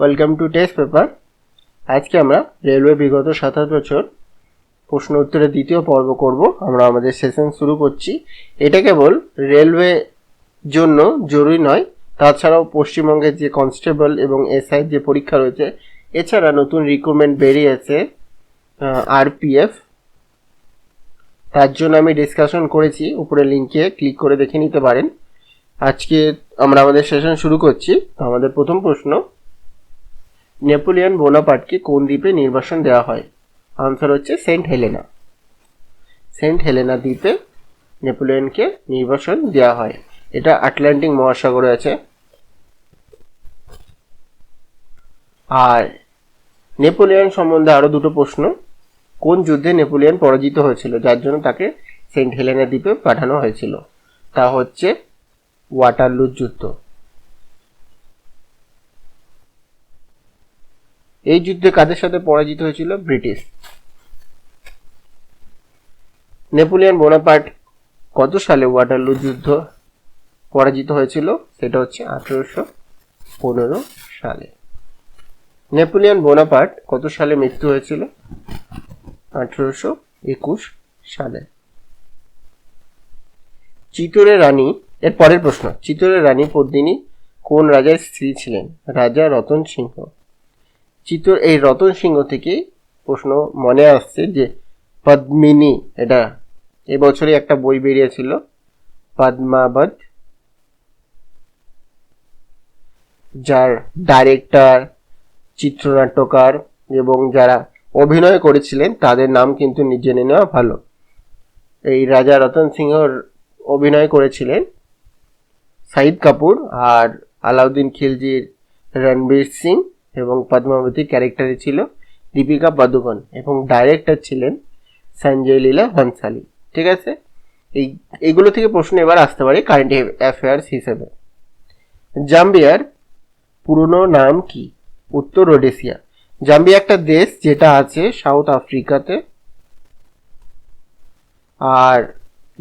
Welcome to test paper আজকে আমরা railway বিগত সাতাশ বছর প্রশ্ন উত্তরের দ্বিতীয় পর্ব করব। আমরা আমাদের সেশন শুরু করছি। এটা কেবল রেলওয়ে জন্য জরুরি নয়, তাছাড়াও পশ্চিমবঙ্গের যে কনস্টেবল এবং এসআই যে পরীক্ষা রয়েছে, এছাড়া নতুন রিক্রুটমেন্ট বেরিয়েছে আরপিএফ তার জন্য আমি ডিসকাশন করেছি, উপরে লিঙ্কে ক্লিক করে দেখে নিতে পারেন। আজকে আমরা আমাদের সেশন শুরু করছি। আমাদের প্রথম প্রশ্ন নেপোলিয়ন বোনাপার্টকে কোন দ্বীপে নির্বাসন দেওয়া হয়? আনসার হচ্ছে সেন্ট হেলেনা। সেন্ট হেলেনা দ্বীপে নেপোলিয়নকে নির্বাসন দেওয়া হয়। এটা আটলান্টিক মহাসাগরে আছে। আর নেপোলিয়ন সম্বন্ধে আরও দুটো প্রশ্ন। কোন যুদ্ধে নেপোলিয়ন পরাজিত হয়েছিল? যার জন্য তাকে সেন্ট হেলেনা দ্বীপে পাঠানো হয়েছিল। তা হচ্ছে ওয়াটারলুর যুদ্ধ। এই যুদ্ধে কাদের সাথে পরাজিত হয়েছিল? ব্রিটিশ। নেপোলিয়ন বোনাপার্ট কত সালে ওয়াটারলু যুদ্ধ পরাজিত হয়েছিল? সেটা হচ্ছে আঠেরোশো পনেরো সালে। নেপোলিয়ন বোনাপার্ট কত সালে মৃত্যু হয়েছিল? আঠেরোশো একুশ সালে। চিতরে রানী, এর পরের প্রশ্ন চিতোরের রানী পদ্মিনী কোন রাজার স্ত্রী ছিলেন? রাজা রতন সিংহ। চিতোর এই রতন সিংহ থেকে প্রশ্ন মনে আসছে যে পদ্মিনী, এটা এবছরই একটা বই বেরিয়েছিল পদ্মাবত যার ডাইরেক্টর চিত্রনাট্যকার এবং যারা অভিনয় করেছিলেন, তাদের নাম কিন্তু জেনে নেওয়া ভালো। এই রাজা রতন সিংহর অভিনয় করেছিলেন সাইদ কাপুর আর আলাউদ্দিন খিলজির রণবীর সিং। এবং পদ্মাবতী ক্যারেক্টারে ছিল দীপিকা পাদুকন এবং ডাইরেক্টর ছিলেন সঞ্জয় লীলা ভানসালি। ঠিক আছে? এই, এইগুলো থেকে প্রশ্ন এবার আসতে পারে কারেন্ট অ্যাফেয়ার্স হিসেবে। জাম্বিয়ার পুরনো নাম কি? উত্তর রোডেশিয়া জাম্বিয়া একটা দেশ যেটা আছে সাউথ আফ্রিকাতে। আর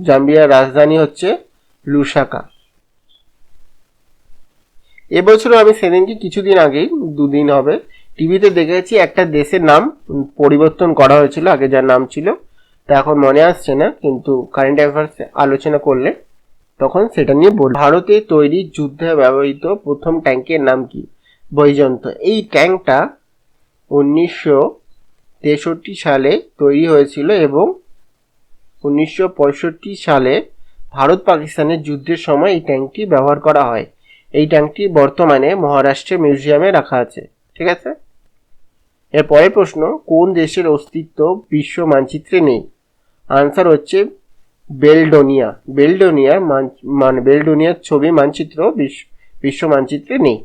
জাম্বিয়ার রাজধানী হচ্ছে লুসাকা। এবছরও আমি সেদিনকে কিছুদিন আগেই, দুদিন হবে, টিভিতে দেখেছি একটা দেশের নাম পরিবর্তন করা হয়েছিল, আগে যার নাম ছিল, তা এখন মনে আসছে না, কিন্তু কারেন্ট অ্যাফেয়ার্স আলোচনা করলে তখন সেটা নিয়ে বল, ভারতে তৈরি যুদ্ধে ব্যবহৃত প্রথম ট্যাঙ্কের নাম কি? বৈজন্ত এই ট্যাঙ্কটা উনিশশো তেষট্টি সালে তৈরি হয়েছিল এবং উনিশশো পঁয়ষট্টি সালে ভারত পাকিস্তানের যুদ্ধের সময় এই ট্যাঙ্কটি ব্যবহার করা হয়। এই ট্যাঙ্কটি বর্তমানে মহারাষ্ট্রের মিউজিয়ামে রাখা আছে। ঠিক আছে? এর পরের প্রশ্ন, কোন দেশের অস্তিত্ব বিশ্ব মানচিত্রে নেই? আনসার হচ্ছে বেলডোনিয়া। বেলডোনিয়ার মানে বেলডোনিয়ার ছবি মানচিত্র বিশ্ব মানচিত্রে নেই।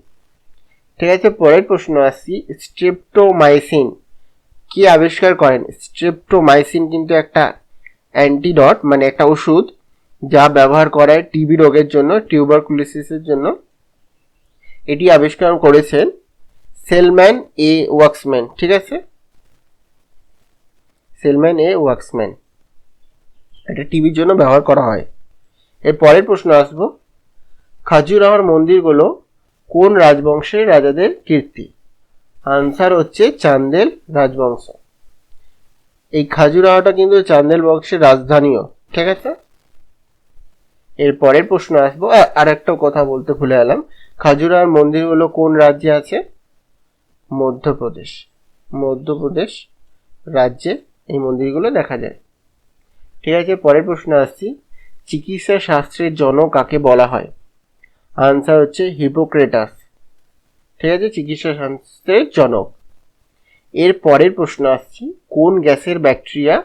ঠিক আছে, পরের প্রশ্ন আসছি, স্ট্রেপ্টোমাইসিন কি আবিষ্কার করেন? স্ট্রেপ্টোমাইসিন কিন্তু একটা অ্যান্টিডট মানে একটা ওষুধ, যা ব্যবহার করায় টিবি রোগের জন্য, টিউবারকুলোসিসের জন্য এটি আবিষ্কার করেছেন সেলম্যান এ ওয়াক্সম্যান, ঠিক আছে? Selman A Waksman. এটা টিভির জন্য ব্যবহার করা হয়। এর পরের প্রশ্ন আসব। খাজুরাহর মন্দিরগুলো কোন রাজবংশের রাজাদের কীর্তি? আনসার হচ্ছে চান্দেল রাজবংশ। এই খাজুরাহটা কিন্তু চান্দেল বংশের রাজধানীও, ঠিক আছে? এর পরের প্রশ্ন আসব। আর একটা কথা বলতে ভুলে গেলাম। খাজুরার মন্দিরগুলো কোন রাজ্যে আছে? মধ্যপ্রদেশ। মধ্যপ্রদেশ রাজ্যে এই মন্দিরগুলো দেখা যায়। ঠিক আছে, পরের প্রশ্ন আসছি। চিকিৎসা শাস্ত্রের জনক কাকে বলা হয়? আনসার হচ্ছে হিপোক্রেটাস ঠিক আছে, চিকিৎসা শাস্ত্রের জনক। এর পরের প্রশ্ন আসছি, কোন গ্যাসের ব্যাকটেরিয়া,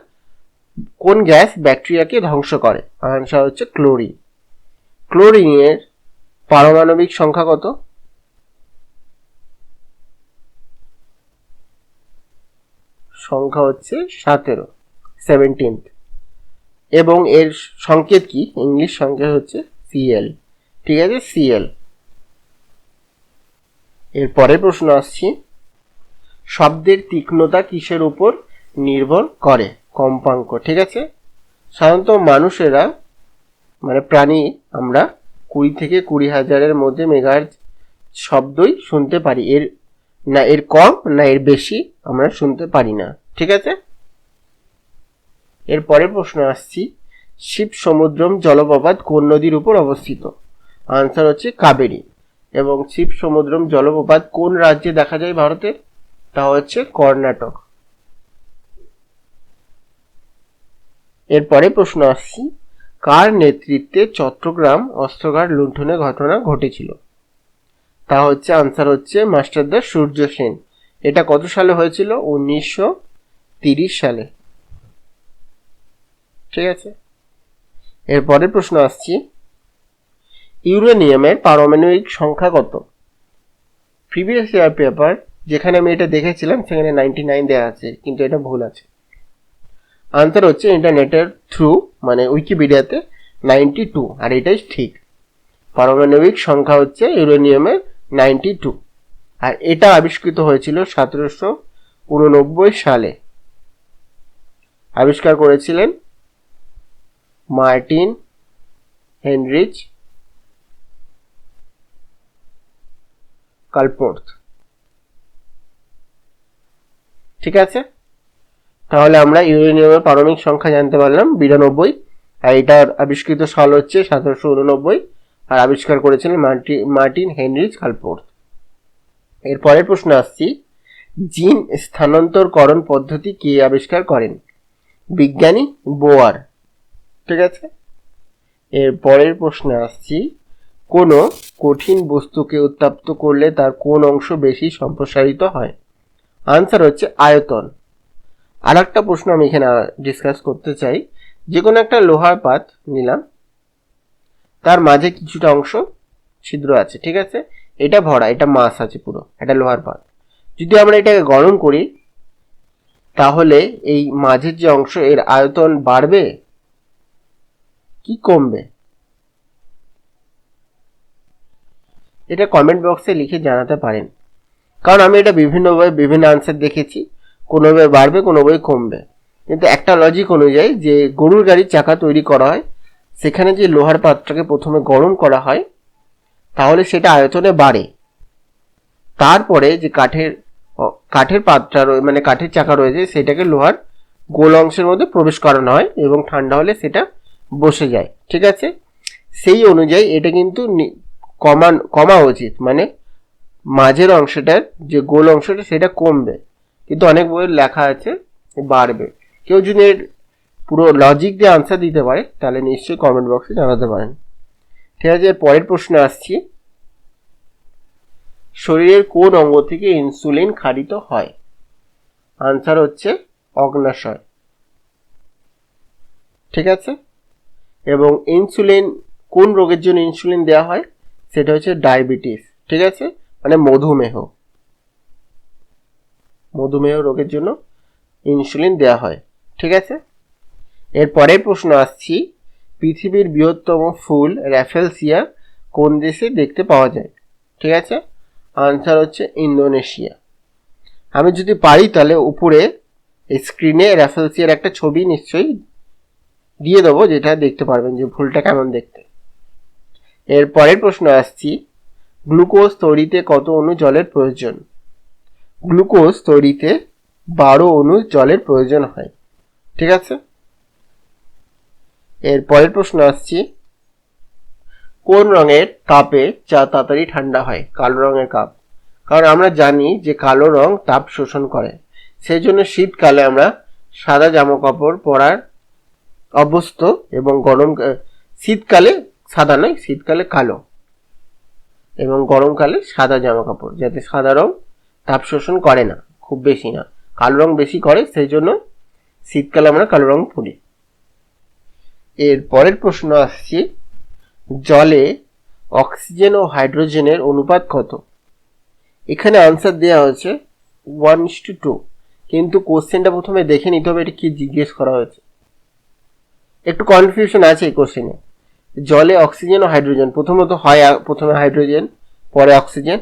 কোন গ্যাস ব্যাকটেরিয়াকে ধ্বংস করে? আনসার হচ্ছে ক্লোরিন। ক্লোরিনের পারমাণবিক সংখ্যা কত? সংখ্যা হচ্ছে সতেরো সেভেন্টিন্থ এবং এর সংকেত কি? ইংলিশ সংকেত হচ্ছে সিএল ঠিক আছে? সিএল এর পরের প্রশ্ন আসছি, শব্দের তীক্ষ্ণতা কিসের উপর নির্ভর করে? কম্পাঙ্ক, ঠিক আছে? সাধারণত মানুষেরা মানে প্রাণী, আমরা কুড়ি থেকে কুড়ি হাজারের মধ্যে মেগাহার্জ শব্দই শুনতে পারি। এর না এর কম, না এর বেশি আমরা শুনতে পারি না। ঠিক আছে? এর পরের প্রশ্ন আসছি। শিব সমুদ্রম জলপ্রপাত কোন নদীর উপর অবস্থিত? আনসার হচ্ছে কাবেরী। এবং শিব সমুদ্রম জলপ্রপাত কোন রাজ্যে দেখা যায় ভারতে? তা হচ্ছে কর্ণাটক। এরপরে প্রশ্ন আসছি। কার নেতৃত্বে চট্টগ্রাম অস্ত্রগার লুণ্ঠনের ঘটনা ঘটেছিল? তা হচ্ছে আনসার হচ্ছে মাস্টারদা সূর্য সেন। এটা কত সালে হয়েছিল? উনিশশো সালে। ঠিক আছে? এরপরে প্রশ্ন আসছি। ইউরেনিয়ামের পারমাণবিক সংখ্যা কত? প্রিভিয়াস ইয়ার পেপার, যেখানে আমি এটা দেখেছিলাম, সেখানে নাইনটি নাইন দেওয়া আছে, কিন্তু এটা ভুল আছে। আনসার হচ্ছে ইন্টারনেটের থ্রু মানে উইকিপিডিয়াতে নাইনটি টু আর এটাই ঠিক। পারমাণবিক সংখ্যা হচ্ছে ইউরেনিয়ামের নাইনটি টু আর এটা আবিষ্কৃত হয়েছিল সতেরোশো উননব্বই সালে। আবিষ্কার করেছিলেন মার্টিন হেনরিচ কালপোর্থ ঠিক আছে? তাহলে আমরা ইউরেনিয়ামের পারমাণবিক সংখ্যা জানতে পারলাম, বিরানব্বই। আর এটার আবিষ্কৃত সাল হচ্ছে সতেরোশো উননব্বই। আর আবিষ্কার করেছিলেন মার্টি, মার্টিন হেনরিচ কালপোর্থ এর পরের প্রশ্ন আসছি, জিন স্থানান্তরকরণ পদ্ধতি কে আবিষ্কার করেন? বিজ্ঞানী বোয়ার। ঠিক আছে? এর পরের প্রশ্নে আসছি, কোনো কঠিন বস্তুকে উত্তাপ্ত করলে তার কোন অংশ বেশি সম্প্রসারিত হয়? আনসার হচ্ছে আয়তন। আর একটা প্রশ্ন আমি এখানে ডিসকাস করতে চাই। যে কোনো একটা লোহার পাত নিলাম, তার মাঝে কিছুটা অংশ ছিদ্র আছে, ঠিক আছে? এটা ভরা, এটা মাছ আছে পুরো এটা লোহার পাত। যদি আমরা এটাকে গরম করি, তাহলে এই মাঝের যে অংশ, এর আয়তন বাড়বে? কি কমবে? এটা কমেন্ট বক্সে লিখে জানাতে পারেন। কারণ আমি এটা বিভিন্নভাবে, বিভিন্ন আনসার দেখেছি। কোনোভাবে বাড়বে কোনোভাবে কমবে। কিন্তু একটা লজিক অনুযায়ী যে গরুর গাড়ির চাকা তৈরি করা হয়, সেখানে যে লোহার পাত্রটাকে প্রথমে গরম করা হয়, তাহলে সেটা আয়তনে বাড়ে। তারপরে যে কাঠের কাঠের পাত্রা মানে কাঠের চাকা রয়েছে, সেটাকে লোহার গোল অংশের মধ্যে প্রবেশ করানো হয় এবং ঠান্ডা হলে সেটা বসে যায়। ঠিক আছে? সেই অনুযায়ী এটা কিন্তু কমান, কমা উচিত। মানে মাঝের অংশটার যে গোল অংশটা, সেটা কমবে। কিন্তু অনেক বইয়ের লেখা আছে বাড়বে। কেউ যদি এর পুরো লজিক দিয়ে আনসার দিতে পারে, তাহলে নিশ্চয়ই কমেন্ট বক্সে জানাতে পারেন। ঠিক আছে, এর পরের প্রশ্নে আসছি। শরীরের কোন অঙ্গ থেকে ইনসুলিন খারিত হয়? আনসার হচ্ছে অগ্নাশয়। ঠিক আছে? এবং ইনসুলিন কোন রোগের জন্য ইনসুলিন দেওয়া হয়? সেটা হচ্ছে ডায়াবেটিস ঠিক আছে? মানে মধুমেহ। মধুমেহ রোগের জন্য ইনসুলিন দেওয়া হয়, ঠিক আছে? এর পরের প্রশ্ন আসছি, পৃথিবীর বৃহত্তম ফুল র্যাফেলসিয়া কোন দেশে দেখতে পাওয়া যায়? ঠিক আছে? আনসার হচ্ছে ইন্দোনেশিয়া। আমি যদি পারি তাহলে উপরে স্ক্রিনে র্যাফেলসিয়ার একটা ছবি নিশ্চয়ই দিয়ে দেবো, যেটা দেখতে পারবেন যে ফুলটা কেমন দেখতে। এর পরের প্রশ্ন আসছি, গ্লুকোজ তৈরিতে কত অণু জলের প্রয়োজন? গ্লুকোজ তৈরিতে বারো অণু জলের প্রয়োজন হয়। ঠিক আছে? এর পরের প্রশ্ন আসছি, কোন রঙের কাপে চা তাড়াতাড়ি ঠান্ডা হয়? কালো রঙের কাপ। কারণ আমরা জানি যে কালো রং তাপ শোষণ করে। সেই জন্য শীতকালে আমরা সাদা জামা কাপড় পরার অভ্যস্ত এবং গরম শীতকালে সাদা নয়, শীতকালে কালো এবং গরমকালে সাদা জামা কাপড় যাতে সাদা রং তাপ শোষণ করে না, খুব বেশি না। কালো রং বেশি করে, সেই জন্য শীতকালে আমরা কালো রং পরি। এর পরের প্রশ্ন আসছি, জলে অক্সিজেন ও হাইড্রোজেনের অনুপাত কত? এখানে আনসার দেওয়া হয়েছে ওয়ান ইস টু টু কিন্তু কোশ্চেনটা প্রথমে দেখে নিতে হবে, এটা কি জিজ্ঞেস করা হয়েছে। একটু কনফিউশন আছে এই কোশ্চেনে জলে অক্সিজেন ও হাইড্রোজেন প্রথমত হয়, প্রথমে হাইড্রোজেন পরে অক্সিজেন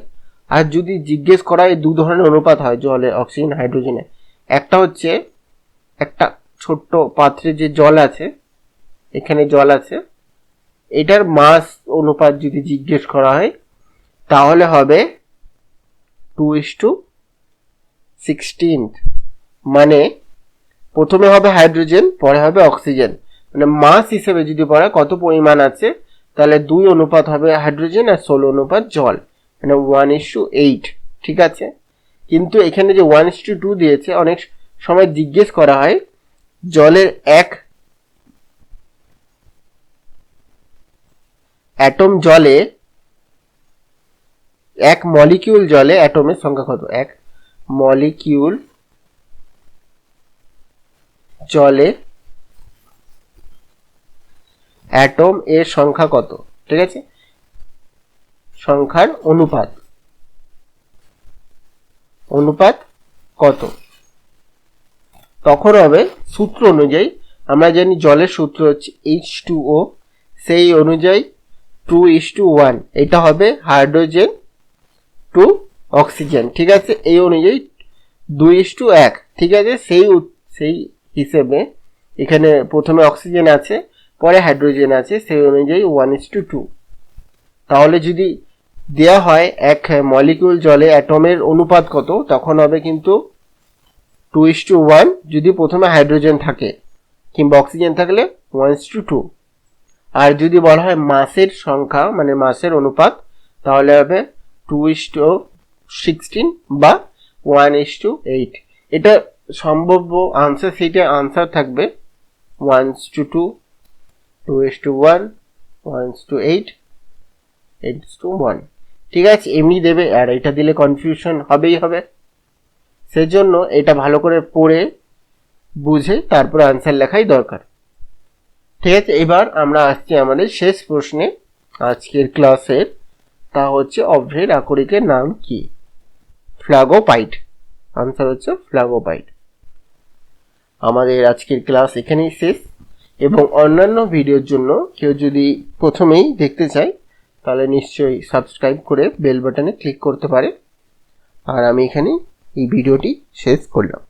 আর যদি জিজ্ঞেস করা হয় দু ধরনের অনুপাত হয় জলে, অক্সিজেন, হাইড্রোজেনে। একটা হচ্ছে একটা ছোট্ট পাত্রে যে জল আছে, এখানে জল আছে, এটার মাস অনুপাত যদি জিজ্ঞেস করা হয়, তাহলে হবে টু ইস টু সিক্সটিন্থ। মানে প্রথমে হবে হাইড্রোজেন, পরে হবে অক্সিজেন। মানে মাস হিসেবে যদি পড়া কত পরিমাণ আছে, তাহলে দুই অনুপাত হবে হাইড্রোজেন আর ষোলো অনুপাত জল। মানে ওয়ান ইস টু এইট ঠিক আছে? কিন্তু এখানে যে ওয়ান ইস টু টু দিয়েছে, অনেক সময় জিজ্ঞেস করা হয়, জলের এক অ্যাটম জলে এক মলিকিউল জলে অ্যাটমের সংখ্যা কত? এক মলিকিউল জলে অ্যাটম এর সংখ্যা কত? ঠিক আছে? সংখ্যার অনুপাত। অনুপাত কত? তখন হবে সূত্র অনুযায়ী, আমরা জানি জলের সূত্র হচ্ছে এইচ টু ও সেই অনুযায়ী টু ইস টু ওয়ান এটা হবে হাইড্রোজেন টু অক্সিজেন, ঠিক আছে? এই অনুযায়ী দুই ইস টু এক, ঠিক আছে? সেই সেই হিসেবে এখানে প্রথমে অক্সিজেন আছে, পরে হাইড্রোজেন আছে, সেই অনুযায়ী ওয়ান ইস টু টু তাহলে যদি দেয়া হয় এক মলিকিউল জলে অ্যাটমের অনুপাত কত, তখন হবে কিন্তু টু ইস টু ওয়ান যদি প্রথমে হাইড্রোজেন থাকে, কিংবা অক্সিজেন থাকলে ওয়ান ইস টু টু আর যদি বলা হয় মাসের সংখ্যা মানে মাসের অনুপাত, তাহলে হবে টু ইস টু সিক্সটিন বা ওয়ান ইস টু এইট এটা সম্ভাব্য আনসার সিটে আনসার থাকবে one is to two two is to one one is to eight eight is to one ঠিক আছে, এমনি দেবে, আর এটা দিলে কনফিউশন হবেই হবে। সেজন্য এটা ভালো করে পড়ে, বুঝে, তারপরে আনসার লেখাই দরকার। ঠিক আছে, এবার আমরা আসছি আমাদের শেষ প্রশ্নে। আজকের ক্লাসের তা হচ্ছে অভ্রের আকরিকের নাম কি? ফ্ল্যাগোপাইট আনসার হচ্ছে ফ্ল্যাগোপাইট আমাদের আজকের ক্লাস এখানেই শেষ। এবং অন্যান্য ভিডিওর জন্য কেউ যদি প্রথমেই দেখতে চায় তাহলে নিশ্চয়ই সাবস্ক্রাইব করে বেল বাটনে ক্লিক করতে পারে। আর আমি এখানে এই ভিডিওটি শেষ করলাম।